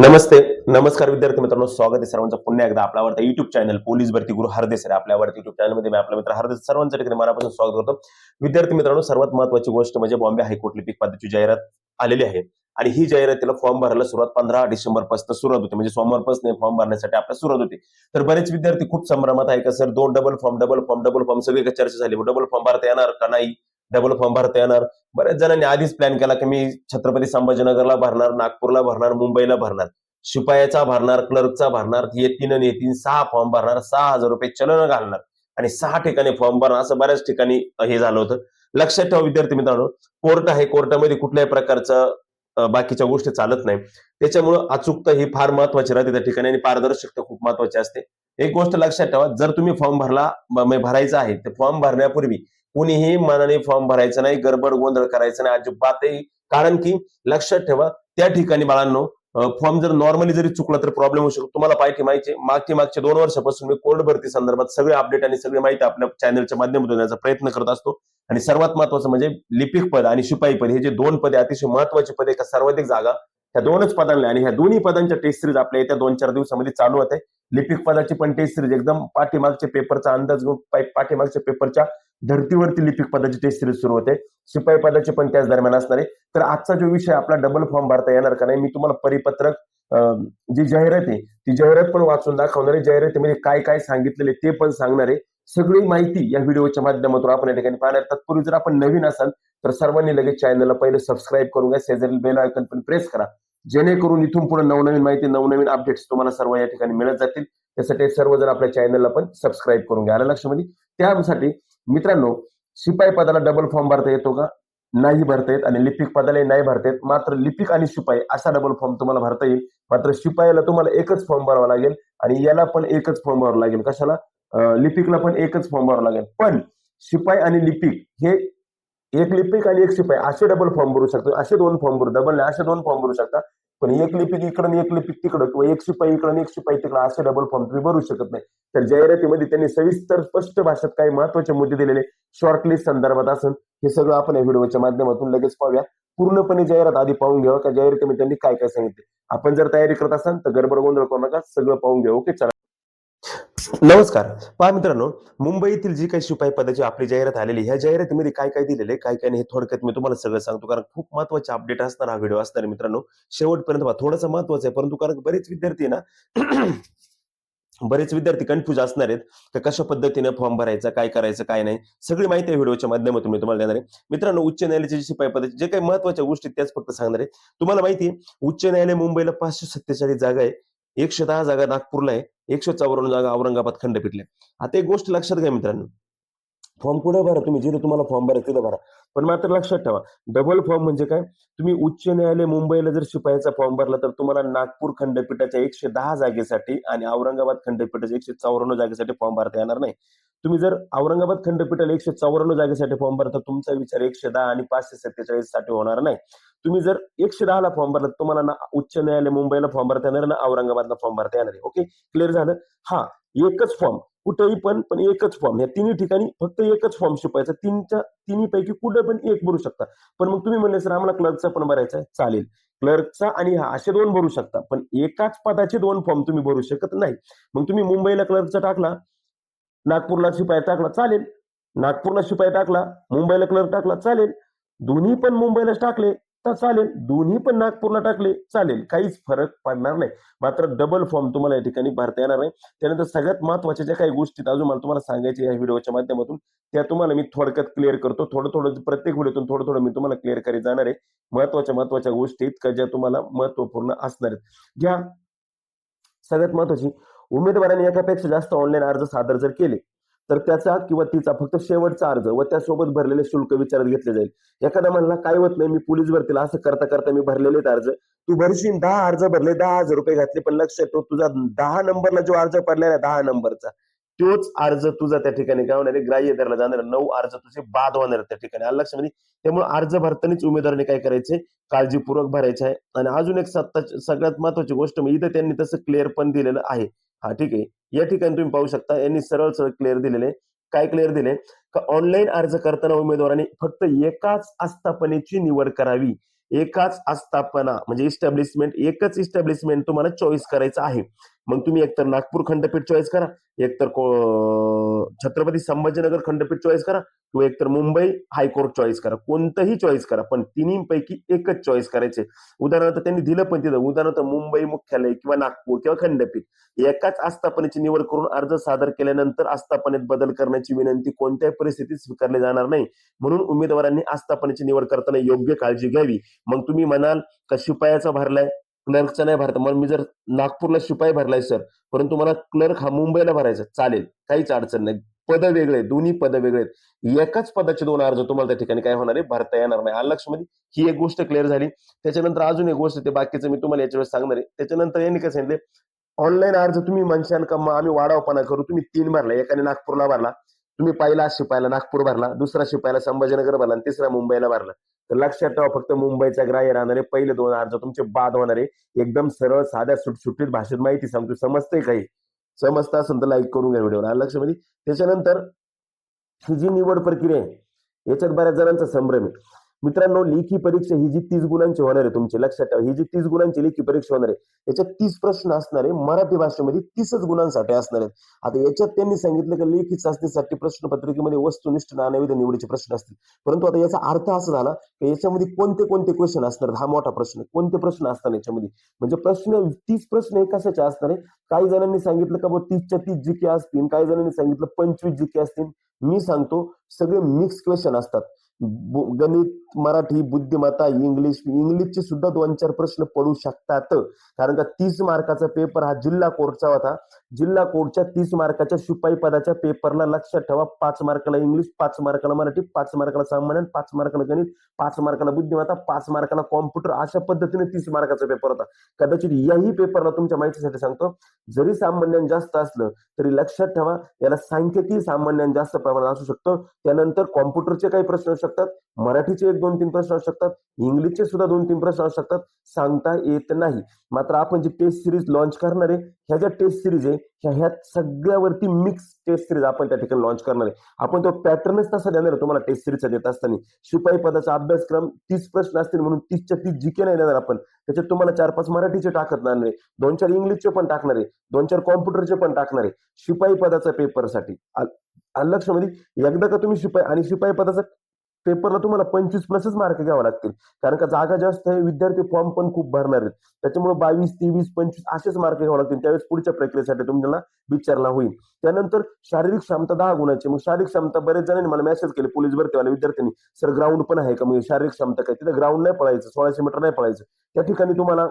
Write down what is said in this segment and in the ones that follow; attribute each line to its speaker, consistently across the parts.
Speaker 1: नमस्ते नमस्कार विद्यार्थी मित्रांनो स्वागत आहे सर्वांचं पुन्हा एकदा आपला आवडता युट्यूब चॅनल पोलीस भरती गुरु हरदेस आहे. आपल्या आवडत्या युट्यूब चॅनलमध्ये मी आपला मित्र हरदेस सर्वांच्या ठिकाणी मनापासून स्वागत करतो. विद्यार्थी मित्रांनो सर्वात महत्वाची गोष्ट म्हणजे बॉम्बे हायकोर्ट लिपिक पद्धतीची जाहिरात आलेली आहे. आणि ही जाहिरातीला फॉर्म भरायला सुरुवात पंधरा डिसेंबरपासून सुरुवात होते. म्हणजे सोमवारपासून फॉर्म भरण्यासाठी आपल्या सुरुवात होते. तर बरेच विद्यार्थी खूप संभ्रमात आहे का सर दोन double form double form double form सगळी चर्चा झाली? डबल फॉर्म भरता येणार का नाही? डबल फॉर्म भरता येणार. बऱ्याच जणांनी आधीच प्लॅन केला की मी छत्रपती संभाजीनगरला भरणार नागपूरला भरणार मुंबईला भरणार. शिपायाचा भरणार क्लर्कचा भरणार येतीन आणि येतीन सहा फॉर्म भरणार सहा हजार रुपये चलन घालणार. आणि सहा ठिकाणी फॉर्म भरणार असं बऱ्याच ठिकाणी हे झालं होतं. लक्षात ठेवा विद्यार्थी मित्रांनो कोर्ट आहे कोर्टामध्ये कुठल्याही प्रकारचं बाकीच्या गोष्टी चालत नाही. त्याच्यामुळं अचूकता ही फार महत्वाची राहते त्या ठिकाणी आणि पारदर्शकता खूप महत्वाची असते. एक गोष्ट लक्षात ठेवा जर तुम्ही फॉर्म भरला भरायचा आहे तर फॉर्म भरण्यापूर्वी कुणीही मनाने फॉर्म भरायचा नाही गडबड गोंधळ करायचा नाही अजिबातही. कारण की लक्षात ठेवा त्या ठिकाणी बाळांनो फॉर्म जर नॉर्मली जरी चुकला तर प्रॉब्लेम होऊ शकतो. तुम्हाला पाहिजे माहिती मागच्या मागची मागच्या दोन वर्षापासून मी कोर्ट भरती संदर्भात सगळे अपडेट आणि सगळी माहिती आपल्या चॅनलच्या माध्यमातून देण्याचा प्रयत्न करत असतो. आणि सर्वात महत्वाचं म्हणजे लिपिक पद आणि शिपाई पद हे जे दोन पदे अतिशय महत्वाची पदे का सर्वाधिक जागा ह्या दोनच पदांना आणि ह्या दोन्ही पदांच्या टेस्ट सिरीज आपल्या येत्या दोन चार दिवसामध्ये चालू होते लिपिक पदाची पण टेस्ट सिरीज एकदम पाठीमागच्या पेपरचा अंदाज घेऊन पाठीमागच्या पेपरच्या धर्तीवरती लिपिक पदाची टेस्ट सिरीज सुरू होते. शिपाई पदाची पण त्याच दरम्यान असणार आहे. तर आजचा जो विषय आपला डबल फॉर्म भरता येणार का नाही मी तुम्हाला परिपत्रक जी जाहिरात आहे ती जाहिरात पण वाचून दाखवणार आहे. जाहिरातीमध्ये म्हणजे काय काय सांगितलेले ते पण सांगणार आहे. सगळी माहिती या व्हिडिओच्या माध्यमातून आपण या ठिकाणी पाहणार. तत्पूर्वी जर आपण नवीन असाल तर सर्वांनी लगेच चॅनलला पहिले सबस्क्राईब करून घ्या. शेजारील बेल आयकन पण प्रेस करा. जेणेकरून इथून पुढे नवनवीन माहिती नवनवीन अपडेट्स तुम्हाला सर्व या ठिकाणी मिळत जातील. त्यासाठी सर्वजण आपल्या चॅनलला पण सबस्क्राईब करून घ्या. आलं लक्षामध्ये? त्यासाठी मित्रांनो शिपाई पदाला डबल फॉर्म भरता येतो का? नाही भरता येत आणि लिपिक पदालाही नाही भरता येत. मात्र लिपिक आणि शिपाई असा डबल फॉर्म तुम्हाला भरता येईल. मात्र शिपाईला तुम्हाला एकच फॉर्म भरावा लागेल आणि याला पण एकच फॉर्म भरावा लागेल. कशाला? लिपिकला पण एकच फॉर्म भरावा लागेल. पण शिपाई आणि लिपिक हे एक लिपिक आणि एक शिपाई असे डबल फॉर्म भरू शकतो. असे दोन फॉर्म भरू डबल नाही असे दोन फॉर्म भरू शकता. पण एक लिपिक इकडं एक लिपिक तिकडं किंवा एक शिपाई इकडं एक शिपाई तिकडं असे डबल फॉर्म तुम्ही भरू शकत नाही. तर जाहिरातीमध्ये त्यांनी सविस्तर स्पष्ट भाषेत काही महत्त्वाचे मुद्दे दिलेले शॉर्टलिस्ट संदर्भात असून हे सगळं आपण या व्हिडिओच्या माध्यमातून लगेच पाहूया. पूर्णपणे जाहिरात आधी पाहून घ्यावं का जाहिरातीमध्ये त्यांनी काय काय सांगितले? आपण जर तयारी करत असाल तर गडबड गोंधळ करू नका सगळं पाहून घ्या ओके चला. नमस्कार. पहा मित्रांनो मुंबईतील जी काही शिपाई पदाची आपली जाहिरात आलेली ह्या जाहिरातीमध्ये काय काय दिलेले काय काय नाही हे थोडक्यात मी तुम्हाला सगळं सांगतो कारण खूप महत्त्वाचे अपडेट असणार हा व्हिडिओ असणार मित्रांनो. शेवटपर्यंत पहा थोडंसं महत्वाचं आहे परंतु कारण बरेच विद्यार्थी ना बरेच विद्यार्थी कन्फ्युज असणार आहेत का कशा पद्धतीने फॉर्म भरायचा काय करायचं काय नाही सगळी माहिती आहे व्हिडिओच्या माध्यमातून मी तुम्हाला देणार आहे. मित्रांनो उच्च न्यायालयाचे जे शिपाई पदाचे जे काही महत्त्वाच्या गोष्टी त्याच फक्त सांगणार आहे. तुम्हाला माहिती आहे उच्च न्यायालय मुंबईला पाचशे सत्तेचाळीस जागा आहे एकशे दहा जागा नागपूरला आहे. एकशे चौऱ्याण्णव जागा औरंगाबाद खंडपीठला आहे. आता एक गोष्ट लक्षात घ्या मित्रांनो. फॉर्म कुठे भरा तुम्ही. जिथे तुम्हाला फॉर्म भरा तिथं भरा. पण मात्र लक्षात ठेवा. डबल फॉर्म म्हणजे काय? तुम्ही उच्च न्यायालय मुंबईला जर शिपायाचा फॉर्म भरला तर तुम्हाला नागपूर खंडपीठाच्या एकशे दहा जागेसाठी आणि औरंगाबाद खंडपीठाच्या एकशे चौऱ्याण्णव जागेसाठी फॉर्म भरता येणार नाही. तुम्ही जर औरंगाबाद खंडपीठाला एकशे चौऱ्याण्णव जागेसाठी फॉर्म भरता तुमचा विचार एकशे दहा आणि पाचशे सत्तेचाळीससाठी होणार नाही. तुम्ही जर एकशे दहाला फॉर्म भरला तर तुम्हाला ना उच्च न्यायालय मुंबईला फॉर्म भरता येणार ना औरंगाबादला फॉर्म भरता येणार आहे. ओके क्लिअर झालं? हा एकच फॉर्म कुठेही पण पण एकच फॉर्म या तिन्ही ठिकाणी फक्त एकच फॉर्म शिपायचा तीनच्या तिन्ही पैकी कुठे पण एक भरू शकता. पण मग तुम्ही म्हणले सर आम्हाला क्लर्कचा पण भरायचा आहे. चालेल. क्लर्कचा आणि हा असे दोन भरू शकता. पण एकाच पदाचे दोन फॉर्म तुम्ही भरू शकत नाही. मग तुम्ही मुंबईला क्लर्कचा टाकला नागपूरला शिपाई टाकला चालेल. नागपूरला शिपाई टाकला मुंबईला क्लर्क टाकला चालेल. दोन्ही पण मुंबईला टाकले तर चालेल. दोन्ही पण नागपूरला टाकले चालेल. काहीच फरक पडणार नाही. मात्र डबल फॉर्म तुम्हाला या ठिकाणी भरता येणार नाही त्यानंतर सगळ्यात महत्त्वाच्या ज्या काही गोष्टी अजून मला तुम्हाला सांगायच्या या व्हिडिओच्या माध्यमातून त्या तुम्हाला मी थोडक्यात क्लिअर करतो. थोडं थोडं प्रत्येक व्हिडिओतून थोडं थोडं मी तुम्हाला क्लिअर करीत जाणार आहे. महत्त्वाच्या महत्त्वाच्या गोष्टी इतक्या का ज्या तुम्हाला महत्त्वपूर्ण असणार आहेत. घ्या. सगळ्यात महत्वाची उमेदवारांनी एकापेक्षा जास्त ऑनलाईन अर्ज सादर जर केले तर त्याचा किंवा तिचा फक्त शेवटचा अर्ज व त्यासोबत भरलेले शुल्क विचारात घेतले जाईल. एखादा म्हणला काय होत नाही मी पोलीस भरतीला असं करता करता मी भरलेले अर्ज. तू भरशील दहा अर्ज भरले दहा हजार रुपये घातले पण लक्षात ठेव तुझा दहा नंबरला जो अर्ज पडलेला आहे दहा नंबरचा तोच अर्ज तुझा त्या ठिकाणी काय होणार ग्राह्य धरला जाणार नऊ अर्ज तुझे बाद होणार त्या ठिकाणी. आलं लक्षामध्ये म्हणजे त्यामुळे अर्ज भरतानाच उमेदवारांनी काय करायचे? काळजीपूर्वक भरायचे आहे. आणि अजून एक सत्ता सगळ्यात महत्वाची गोष्ट म्हणजे इथं त्यांनी तसं क्लिअर पण दिलेलं आहे. हा ठीक आहे. या ठिकाणी तुम्ही पाहू शकता यांनी सरळ सरळ क्लिअर दिलेले काय क्लिअर दिले? का ऑनलाईन अर्ज करताना उमेदवारांनी फक्त एकाच आस्थापनेची निवड करावी. एकाच आस्थापना म्हणजे इस्टॅब्लिशमेंट एकच इस्टॅब्लिशमेंट तुम्हाला चॉईस करायचं आहे. मग तुम्ही एकतर नागपूर खंडपीठ चॉईस करा एकतर छत्रपती संभाजीनगर खंडपीठ चॉईस करा किंवा एकतर मुंबई हायकोर्ट चॉईस करा. कोणतंही चॉईस करा पण तिन्हीपैकी एकच चॉईस करायचे. उदाहरणार्थ त्यांनी दिलं पण तिथं. उदाहरणार्थ मुंबई मुख्यालय किंवा नागपूर किंवा खंडपीठ. एकाच आस्थापनेची निवड करून अर्ज सादर केल्यानंतर आस्थापनेत बदल करण्याची विनंती कोणत्याही परिस्थितीत स्वीकारली जाणार नाही. म्हणून उमेदवारांनी आस्थापनेची निवड करताना योग्य काळजी घ्यावी. मग तुम्ही म्हणाल का शिपायाचा भरलाय? क्लर्कचा नाही भरता. मग मी जर नागपूरला शिपाई भरलाय सर परंतु मला क्लर्क हा मुंबईला भरायचा चालेल. काहीच अडचण नाही. पद वेगळे दोन्ही पद वेगळे आहेत. एकाच पदाचे दोन अर्ज तुम्हाला त्या ठिकाणी काय होणार आहे? भरता येणार नाही. आलक्षमध्ये ही एक गोष्ट क्लिअर झाली. त्याच्यानंतर अजून एक गोष्ट ते बाकीचं मी तुम्हाला याच्या वेळेस सांगणार आहे. त्याच्यानंतर यांनी काय सांगितले? ऑनलाईन अर्ज तुम्ही म्हणशान का मग आम्ही वाढावपणा करू. तुम्ही तीन भरला एकाने नागपूरला भरला. तुम्ही पहिला शिपायला नागपूर भरला दुसरा शिपायला संभाजीनगर भरला आणि तिसरा मुंबईला भरला. तर लक्षात ठेवा फक्त मुंबईचा ग्राह्य राहणारे पहिले दोन अर्ज तुमचे बाद होणारे. एकदम सरळ साध्या सुटसुटीत भाषेत माहिती सांगतो समजते काही समजतं असेल तर लाईक करून घ्या व्हिडिओला लक्षामध्ये म्हणजे, त्याच्यानंतर ही जी निवड प्रक्रिया आहे याच्यात बऱ्याच जणांचा संभ्रम आहे. मित्रांनो लेखी परीक्षा ही जी तीस गुणांची होणार आहे तुमची लक्षात ठेवा ही जी तीस गुणांची लेखी परीक्षा होणार आहे याच्यात तीस प्रश्न असणार आहे मराठी भाषेमध्ये तीसच गुणांसाठी असणार आहेत. आता याच्यात त्यांनी सांगितलं की लेखी चाचणीसाठी प्रश्नपत्रिकेमध्ये वस्तुनिष्ठ नाणेविध निवडीचे प्रश्न असतील. परंतु आता याचा अर्थ असा झाला की याच्यामध्ये कोणते कोणते क्वेश्चन असणार? हा मोठा प्रश्न कोणते प्रश्न असणार याच्यामध्ये? म्हणजे प्रश्न तीस प्रश्न हे कशाचे असणार आहे काही जणांनी सांगितलं का बुवा तीसच्या तीस जी के असतील काही जणांनी सांगितलं पंचवीस जी के असतील. मी सांगतो सगळे मिक्स क्वेश्चन असतात. गणित मराठी बुद्धिमत्ता इंग्लिश इंग्लिशचे सुद्धा दोन चार प्रश्न पडू शकतात. कारण का तीस मार्काचा पेपर हा जिल्हा कोर्टचा होता. जिल्हा कोर्टच्या तीस मार्काच्या शिपाई पदाच्या पेपरला लक्षात ठेवा. पाच मार्काला इंग्लिश पाच मार्काला मराठी पाच मार्काला सामान्य पाच मार्काला गणित पाच मार्काला बुद्धिमत्ता पाच मार्काला कॉम्प्युटर अशा पद्धतीने तीस मार्काचा पेपर होता. कदाचित याही पेपरला तुमच्या माहितीसाठी सांगतो. जरी सामान्यान जास्त असलं तरी लक्षात ठेवा. याला सांख्यिकी सामान्यान जास्त प्रमाणात असू शकतं. त्यानंतर कॉम्प्युटरचे काही प्रश्न असू शकतात मराठीचे एक दोन तीन प्रश्न असू शकतात इंग्लिशचे सुद्धा दोन तीन प्रश्न असू शकतात सांगता येत नाही. मात्र आपण जी टेस्ट सिरीज लॉन्च करणार आहे ह्या ज्या टेस्ट सिरीज आहे ह्या ह्या सगळ्यावरती मिक्स टेस्ट सिरीज आपण त्या ठिकाणी लॉन्च करणार आहे. आपण तो पॅटर्नच तसा देणार आहे तुम्हाला टेस्ट सिरीजचा देत असताना. शिपाई पदाचा अभ्यासक्रम तीस प्रश्न असतील म्हणून तीसच्या तीस जिके नाही देणार आपण. त्याच्यात तुम्हाला चार पाच मराठीचे टाकत नाही दोन चार इंग्लिशचे पण टाकणार आहे. दोन चार कॉम्प्युटरचे पण टाकणार आहे. शिपाई पदाचा पेपरसाठी आलं लक्षामध्ये एकदा का तुम्ही शिपाई आणि शिपाई पदाचा पेपरला तुम्हाला पंचवीस प्लसच मार्क घ्यावे लागतील. कारण का जागा जास्त आहे विद्यार्थी फॉर्म पण खूप भरणार आहेत. त्याच्यामुळे बावीस तेवीस पंचवीस असेच मार्क घ्यावे लागतील. त्यावेळेस पुढच्या प्रक्रियेसाठी तुम्हाला विचारला होईल. त्यानंतर शारीरिक क्षमता दहा गुणाची मग शारीरिक क्षमता बरेच जणांनी मला मेसेज केले पोलीस भरतीवाल्या विद्यार्थ्यांनी सर ग्राउंड पण आहे का? मग शारीरिक क्षमता काय? तिथे ग्राउंड नाही पळायचं सोळाशे मीटर नाही पळायचं. त्या ठिकाणी तुम्हाला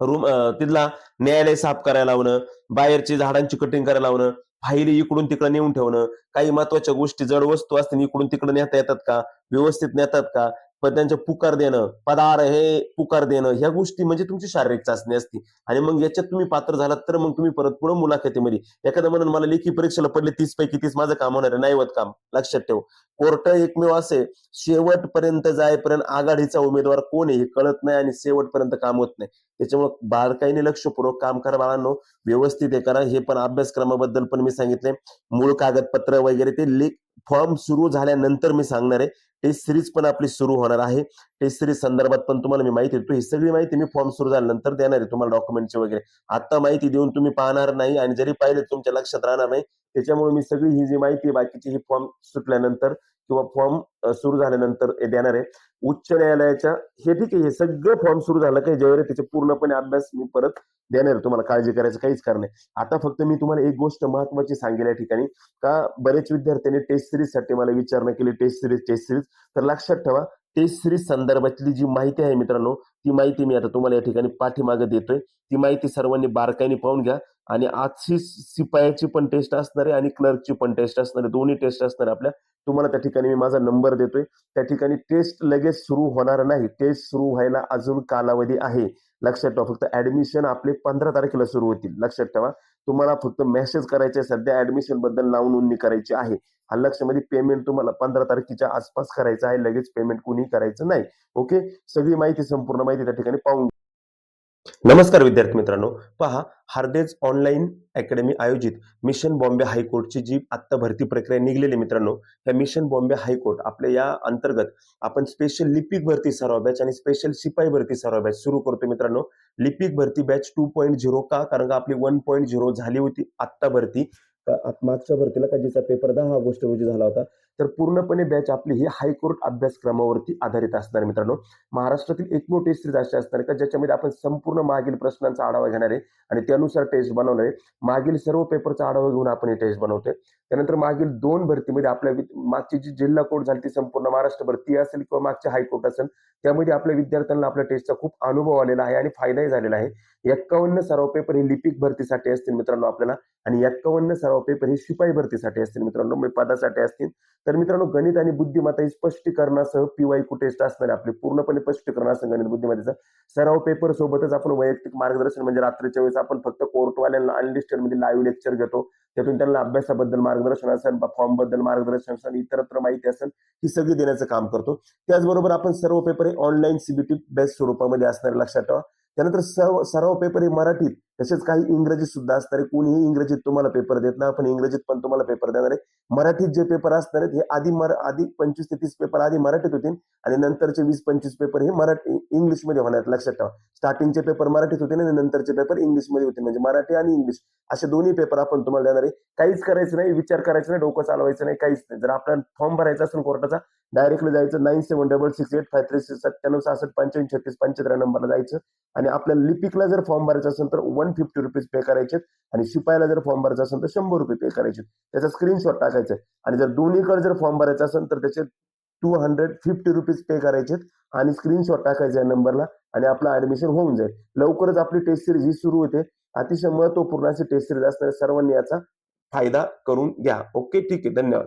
Speaker 1: रूम तिथला न्यायालय साफ करायला लावणं बाहेरची झाडांची कटिंग करायला लावणं फायली इकडून तिकडे नेऊन ठेवणं. काही महत्त्वाच्या गोष्टी जड वस्तू असतील इकडून तिकडे नेता येतात का? व्यवस्थित नेतात का? पण त्यांच्या पुकार देणं पदार हे पुकार देणं ह्या गोष्टी म्हणजे तुमची शारीरिक चाचणी असते. आणि मग याच्यात तुम्ही पात्र झालात तर मग तुम्ही परत पुढे मुलाखतीमध्ये. एखादं म्हणून मला लेखी परीक्षेला पडले तीस पैकी तीस माझं काम होणार आहे नाही काम. लक्षात ठेव. कोर्ट एकमेव असे शेवटपर्यंत जायपर्यंत आघाडीचा उमेदवार कोण आहे हे कळत नाही आणि शेवटपर्यंत काम होत नाही. त्याच्यामुळे बारकाईने लक्षपूर्वक काम करा बाळांनो. व्यवस्थित हे करा. हे पण अभ्यासक्रमाबद्दल पण मी सांगितले मूळ कागदपत्र वगैरे ते लेख फॉर्म सुरू झाल्यानंतर मी सांगणार आहे. टेस्ट सिरीज पण आपली सुरू होणार आहे. टेस्ट सिरीज संदर्भात पण तुम्हाला मी माहिती देतो. ही सगळी माहिती मी फॉर्म सुरू झाल्यानंतर देणार आहे तुम्हाला डॉक्युमेंटची वगैरे. आता माहिती देऊन तुम्ही पाहणार नाही आणि जरी पाहिले तुमच्या लक्षात राहणार नाही त्याच्यामुळे मी सगळी ही जी माहिती बाकीची ही फॉर्म सुटल्यानंतर किंवा फॉर्म सुरू झाल्यानंतर देणार आहे. उच्च न्यायालयाच्या हे ठीक आहे हे सगळं फॉर्म सुरू झालं काही ज्यावेळी त्याचे पूर्णपणे अभ्यास मी परत देणार आहे. तुम्हाला काळजी करायचं काहीच कारण नाही. आता फक्त मी तुम्हाला एक गोष्ट महत्वाची सांगेल या ठिकाणी का बरेच विद्यार्थ्यांनी टेस्ट सिरीजसाठी मला विचारणा केली टेस्ट सिरीज टेस्ट सिरीज तर लक्षात ठेवा टेस्ट सिरीज संदर्भातली जी माहिती आहे मित्रांनो ती माहिती मी आता तुम्हाला या ठिकाणी पाठीमागे देतोय. ती माहिती सर्वांनी बारकाईने पाहून घ्या आणि आजची सिपायाची पण टेस्ट असणार आहे आणि क्लर्कची पण टेस्ट असणार आहे. दोन्ही टेस्ट असणार आपल्या. तुम्हाला त्या ठिकाणी मी माझा नंबर देतोय. त्या ठिकाणी टेस्ट लगेच सुरू होणार नाही. टेस्ट सुरू व्हायला अजून कालावधी आहे. लक्षात ठेवा फक्त ऍडमिशन आपले पंधरा तारखेला सुरू होतील. लक्षात ठेवा. तुम्हाला फक्त मेसेज करायचे आहे. सध्या ऍडमिशनबद्दल नाव नोंदणी करायची आहे. लक्षामध्ये पेमेंट तुम्हाला पंधरा तारखेच्या आसपास करायचं आहे. लगेच पेमेंट कुणी करायचं नाही. ओके सगळी माहिती संपूर्ण माहिती त्या ठिकाणी पाहून नमस्कार विद्यार्थी मित्रांनो. पहा हार्देज ऑनलाईन अकॅडमी आयोजित मिशन बॉम्बे हायकोर्टची जी आत्ता भरती प्रक्रिया निघलेली मित्रांनो या मिशन बॉम्बे हायकोर्ट आपल्या या अंतर्गत आपण स्पेशल लिपिक भरती सराव बॅच आणि स्पेशल शिपाई भरती सराव बॅच सुरू करतो मित्रांनो. लिपिक भरती बॅच टू पॉईंट झिरो का? कारण का आपली वन पॉईंट झिरो झाली होती आत्ता भरती. मागच्या भरतीला का जिचा पेपर दहा ऑगस्ट रोजी झाला होता तर पूर्णपणे बॅच आपली ही हायकोर्ट अभ्यासक्रमावरती आधारित असणार मित्रांनो. महाराष्ट्रातील एक मोठी सिरीज अशी असणार का ज्याच्यामध्ये आपण संपूर्ण मागील प्रश्नांचा आढावा घेणार आहे आणि त्यानुसार टेस्ट बनवणार आहे. मागील सर्व पेपरचा आढावा घेऊन आपण ही टेस्ट बनवतोय. त्यानंतर मागील दोन भरतीमध्ये आपल्या मागची जी जिल्हा कोर्ट झाली ती संपूर्ण महाराष्ट्र भरती असेल किंवा मागची हायकोर्ट असेल त्यामध्ये आपल्या विद्यार्थ्यांना आपल्या टेस्टचा खूप अनुभव आलेला आहे आणि फायदाही झालेला आहे. एक्कावन्न सराव पेपर हे लिपिक भरतीसाठी असतील मित्रांनो आपल्याला आणि एक्कावन्न सराव पेपर हे शिपाई भरतीसाठी असतील मित्रांनो मी पदासाठी असतील. तर मित्रांनो गणित आणि बुद्धिमत्ता ही स्पष्टीकरणासह पीवाय कुटेस्ट असणार आपले पूर्णपणे स्पष्टीकरण असं गणित बुद्धिमत्तेचं. सराव पेपर सोबतच आपण वैयक्तिक मार्गदर्शन म्हणजे रात्रीच्या वेळेस आपण फक्त कोर्टवाल्यांना अनलिस्टेडमध्ये लाईव्ह लेक्चर घेतो. त्यातून त्यांना अभ्यासाबद्दल मार्गदर्शन असेल फॉर्मबद्दल मार्गदर्शन असेल इतरत्र माहिती असेल ही सगळी देण्याचं काम करतो. त्याचबरोबर आपण सर्व पेपर हे ऑनलाईन सीबीटी बेस्ट स्वरूपामध्ये असणार लक्षात ठेवा. त्यानंतर सर्व सराव पेपर हे मराठीत तसेच काही इंग्रजीत सुद्धा असणार कोणीही इंग्रजीत तुम्हाला पेपर देत नाही. आपण इंग्रजीत पण तुम्हाला पेपर देणार आहे. मराठीत जे पेपर असणार आहेत हे आधी मर आधी पंचवीस ते तीस पेपर आधी मराठीत होतील आणि नंतरचे वीस पंचवीस पेपर हे मराठी इंग्लिशमध्ये होणार आहेत, लक्षात ठेवा. स्टार्टिंगचे पेपर मराठीत होते आणि नंतरचे पेपर इंग्लिशमध्ये होते म्हणजे मराठी आणि इंग्लिश असे दोन्ही पेपर आपण तुम्हाला देणार आहे. काहीच करायचं नाही विचार करायचा नाही डोकं चालवायचं नाही काहीच नाही. जर आपल्याला फॉर्म भरायचा असेल कोर्टाचा डायरेक्टली जायचं nine seven double six eight five three six सत्त्याण्णव सहासष्ट पंच्याऐंशी छत्तीस पंच्याहत्तर नंबरला जायचं. आणि आपल्याला लिपिकला जर फॉर्म भरायचा असेल तर वन फिफ्टी रुपीज पे करायचे आणि शिपायाला जर फॉर्म भरायचा असेल तर शंभर रुपये पे करायचे त्याचा स्क्रीनशॉट टाकायचा आहे. आणि जर दोन्हीकडे जर फॉर्म भरायचा असेल तर त्याचे two hundred fifty rupees pay करायचे आणि स्क्रीनशॉट टाकायचा या नंबरला आणि आपलं ऍडमिशन होऊन जाईल. लवकरच आपली टेस्ट सिरीज ही सुरू होते. अतिशय महत्त्वपूर्ण अशी टेस्ट सिरीज असणाऱ्या सर्वांनी याचा फायदा करून घ्या. ओके ठीक आहे. धन्यवाद.